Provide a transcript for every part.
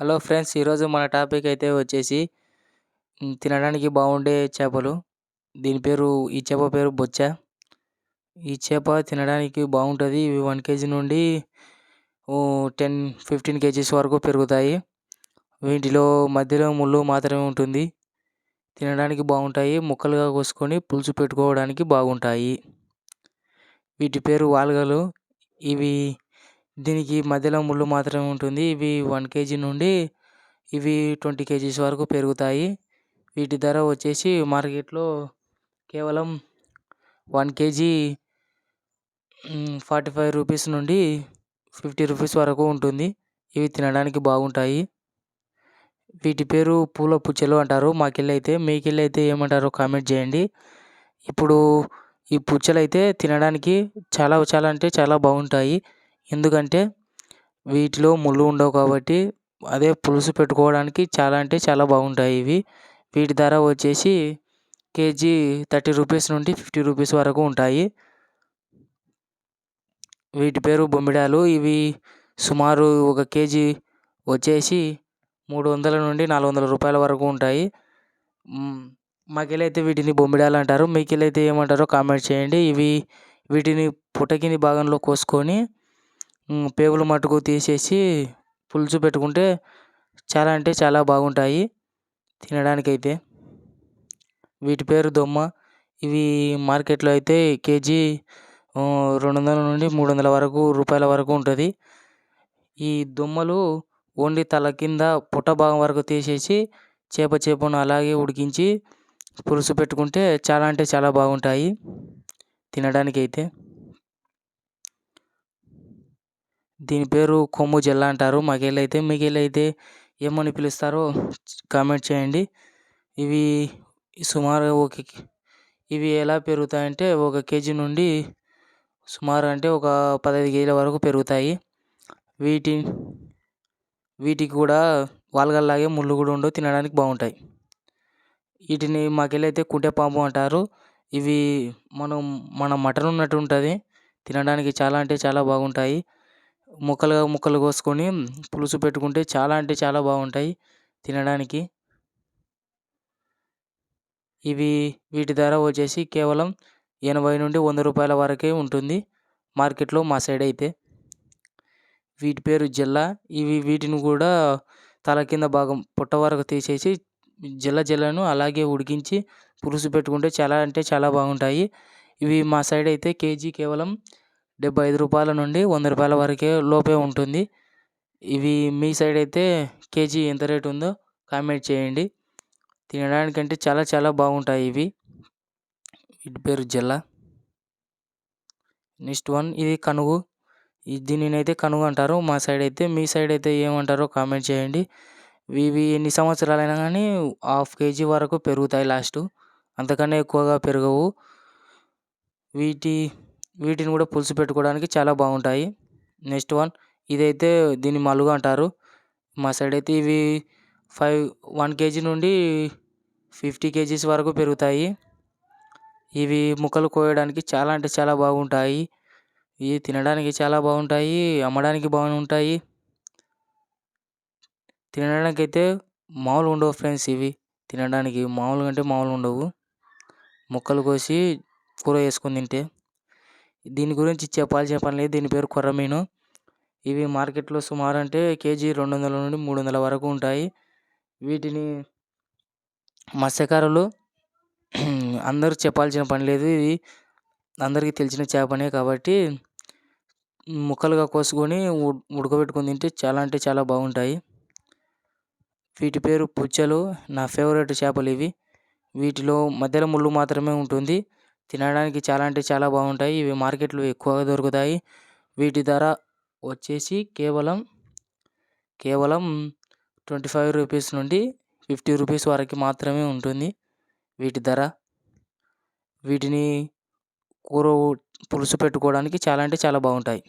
Hello friends ఈరోజు మన topic అయితే వచ్చేసి తినడానికి బాగుండే చేపలు. దీని పేరు ఈ చేప పేరు బొచ్చ. ఈ చేప తినడానికి బాగుంటుంది ఇవి వన్ కేజీ నుండి టెన్ ఫిఫ్టీన్ కేజీస్ వరకు పెరుగుతాయి. వీటిలో మధ్యలో ముళ్ళు మాత్రమే ఉంటుంది. తినడానికి బాగుంటాయి ముక్కలుగా కోసుకొని పులుసు పెట్టుకోవడానికి బాగుంటాయి. వీటి పేరు వాల్గలు. ఇవి దీనికి మధ్యలో ముళ్ళు మాత్రమే ఉంటుంది. ఇవి వన్ కేజీ నుండి ఇవి ట్వంటీ కేజీస్ వరకు పెరుగుతాయి. వీటి ధర వచ్చేసి మార్కెట్లో కేవలం one KG forty five rupees నుండి ఫిఫ్టీ రూపీస్ వరకు ఉంటుంది. ఇవి తినడానికి బాగుంటాయి. వీటి పేరు పూల పుచ్చలు అంటారు. మాకెళ్ళైతే మీకెళ్ళైతే ఏమంటారో కామెంట్ చేయండి. ఇప్పుడు ఈ పుచ్చలు అయితే తినడానికి చాలా చాలా అంటే చాలా బాగుంటాయి. ఎందుకంటే వీటిలో ముళ్ళు ఉండవు కాబట్టి అదే పులుసు పెట్టుకోవడానికి చాలా అంటే చాలా బాగుంటాయి ఇవి. వీటి ధర వచ్చేసి కేజీ థర్టీ రూపీస్ నుండి ఫిఫ్టీ రూపీస్ వరకు ఉంటాయి. వీటి పేరు బొమ్మిడాలు. ఇవి సుమారు ఒక కేజీ వచ్చేసి మూడు వందల నుండి నాలుగు వందల రూపాయల వరకు ఉంటాయి. మాకెళ్ళి వీటిని బొమ్మిడాలు అంటారు. మీకెళ్ళి ఏమంటారో కామెంట్ చేయండి. ఇవి వీటిని పుటకిని భాగంలో కోసుకొని పేగులు మట్టుకు తీసేసి పులుసు పెట్టుకుంటే చాలా అంటే చాలా బాగుంటాయి తినడానికి అయితే వీటి పేరు దొమ్మ. ఇవి మార్కెట్లో అయితే కేజీ రెండు వందల నుండి మూడు వందల వరకు రూపాయల వరకు ఉంటుంది. ఈ దొమ్మలు ఓన్లీ తల కింద పుట్ట భాగం వరకు తీసేసి చేప చేపను అలాగే ఉడికించి పులుసు పెట్టుకుంటే చాలా అంటే చాలా బాగుంటాయి తినడానికి అయితే దీని పేరు కొమ్ము జల్ల అంటారు. మాకెళ్ళి అయితే మీకెళ్ళి అయితే ఏమని పిలుస్తారో కామెంట్ చేయండి. ఇవి సుమారు ఒక ఇవి ఎలా పెరుగుతాయంటే ఒక కేజీ నుండి సుమారు అంటే ఒక పదహైదు కేజీల వరకు పెరుగుతాయి. వీటి వీటికి కూడా వాల్గల్లాగే ముళ్ళు కూడా ఉండవు తినడానికి బాగుంటాయి. వీటిని మాకెళ్ళైతే అయితే కుంటే పాము అంటారు. ఇవి మనం మన మటన్ ఉన్నట్టు ఉంటుంది. తినడానికి చాలా అంటే చాలా బాగుంటాయి. ముక్కలుగా ముక్కలు కోసుకొని పులుసు పెట్టుకుంటే చాలా అంటే చాలా బాగుంటాయి తినడానికి. ఇవి వీటి ధర వచ్చేసి కేవలం ఎనభై నుండి వంద రూపాయల వరకే ఉంటుంది మార్కెట్లో మా సైడ్ అయితే. వీటి పేరు జిల్లా. ఇవి వీటిని కూడా తల కింద భాగం పొట్ట వరకు తీసేసి జిల్ల జిల్లను అలాగే ఉడికించి పులుసు పెట్టుకుంటే చాలా అంటే చాలా బాగుంటాయి. ఇవి మా సైడ్ అయితే కేజీ కేవలం డెబ్బై ఐదు రూపాయల నుండి వంద రూపాయల వరకే లోపే ఉంటుంది. ఇవి మీ సైడ్ అయితే కేజీ ఎంత రేట్ ఉందో కామెంట్ చేయండి. తినడానికంటే చాలా చాలా బాగుంటాయి ఇవి. వీటి పేరు జల్ల. నెక్స్ట్ వన్ ఇది కనుగు. దీనిని అయితే కనుగు అంటారు. మా సైడ్ అయితే మీ సైడ్ అయితే ఏమంటారో కామెంట్ చేయండి. ఇవి ఎన్ని సంవత్సరాలైనా కానీ హాఫ్ కేజీ వరకు పెరుగుతాయి లాస్ట్. అంతకన్నా ఎక్కువగా పెరగవు. వీటి వీటిని కూడా పులుసు పెట్టుకోవడానికి చాలా బాగుంటాయి. నెక్స్ట్ వన్ ఇదైతే దీన్ని మలుగు అంటారు. మా సైడ్ అయితే ఇవి ఫైవ్ వన్ కేజీ నుండి ఫిఫ్టీ కేజీస్ వరకు పెరుగుతాయి. ఇవి ముక్కలు కోయడానికి చాలా అంటే చాలా బాగుంటాయి. ఇవి తినడానికి చాలా బాగుంటాయి అమ్మడానికి బాగుంటాయి. తినడానికి అయితే మామూలుగా ఉండవు ఫ్రెండ్స్ ఇవి. తినడానికి మామూలుగా అంటే మామూలుగా ఉండవు. ముక్కలు కోసి కూర వేసుకొని తింటే. దీని గురించి చెప్పాలి చెప్పలేదు దీని పేరు కొర్రమీను ఇవి మార్కెట్లో సుమారు అంటే కేజీ రెండు వందల నుండి మూడు వందల వరకు ఉంటాయి. వీటిని మత్స్యకారులు అందరూ చెప్పాల్సిన పని లేదు. ఇది అందరికీ తెలిసిన చేపనే కాబట్టి ముక్కలుగా కోసుకొని ఉడకబెట్టుకొని తింటే చాలా అంటే చాలా బాగుంటాయి. వీటి పేరు పుచ్చలు. నా ఫేవరెట్ చేపలు ఇవి. వీటిలో మధ్యలో ముళ్ళు మాత్రమే ఉంటుంది. తినడానికి చాలా అంటే చాలా బాగుంటాయి. ఇవి మార్కెట్లో ఎక్కువగా దొరుకుతాయి. వీటి ధర వచ్చేసి కేవలం కేవలం ట్వంటీ ఫైవ్ రూపీస్ నుండి ఫిఫ్టీ రూపీస్ వరకు మాత్రమే ఉంటుంది వీటి ధర. వీటిని కూర పులుసు పెట్టుకోవడానికి చాలా అంటే చాలా బాగుంటాయి.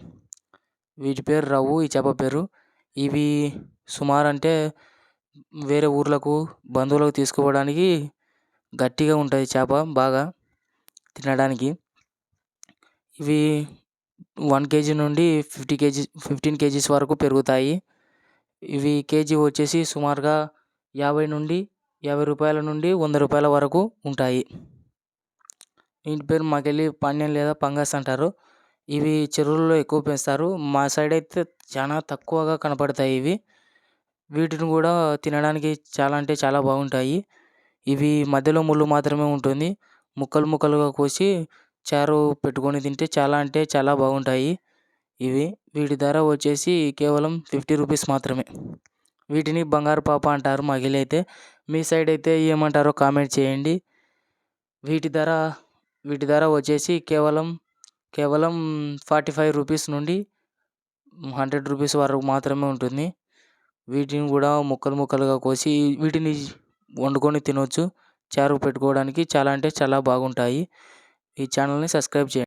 వీటి పేరు రవ్వు ఈ చేప పేరు. ఇవి సుమారు అంటే వేరే ఊర్లకు బంధువులకు తీసుకుపోవడానికి గట్టిగా ఉంటుంది చేప బాగా. తినడానికి ఇవి వన్ కేజీ నుండి ఫిఫ్టీ కేజీ ఫిఫ్టీన్ కేజీస్ వరకు పెరుగుతాయి. ఇవి కేజీ వచ్చేసి సుమారుగా యాభై నుండి యాభై రూపాయల నుండి వంద రూపాయల వరకు ఉంటాయి. వీటి పేరు మాకెళ్ళి పాణ్యం లేదా పంగస్ అంటారు. ఇవి చెరువుల్లో ఎక్కువ పెంచుతారు. మా సైడ్ అయితే చాలా తక్కువగా కనపడతాయి ఇవి. వీటిని కూడా తినడానికి చాలా అంటే చాలా బాగుంటాయి. ఇవి మధ్యలో ముళ్ళు మాత్రమే ఉంటుంది. ముక్కలు ముక్కలుగా కోసి చారు పెట్టుకొని తింటే చాలా అంటే చాలా బాగుంటాయి. ఇవి వీటి ధర వచ్చేసి కేవలం ఫిఫ్టీ రూపీస్ మాత్రమే. వీటిని బంగారు పాప అంటారు మగిలి అయితే. మీ సైడ్ అయితే ఏమంటారో కామెంట్ చేయండి. వీటి ధర వీటి ధర వచ్చేసి కేవలం కేవలం ఫార్టీ ఫైవ్ రూపీస్ నుండి హండ్రెడ్ రూపీస్ వరకు మాత్రమే ఉంటుంది. వీటిని కూడా ముక్కలు ముక్కలుగా కోసి వీటిని వండుకొని తినవచ్చు చారు పెట్టుకోవడానికి చాలా అంటే చాలా బాగుంటాయి. ఈ ఛానల్ని సబ్స్క్రైబ్ చేయండి.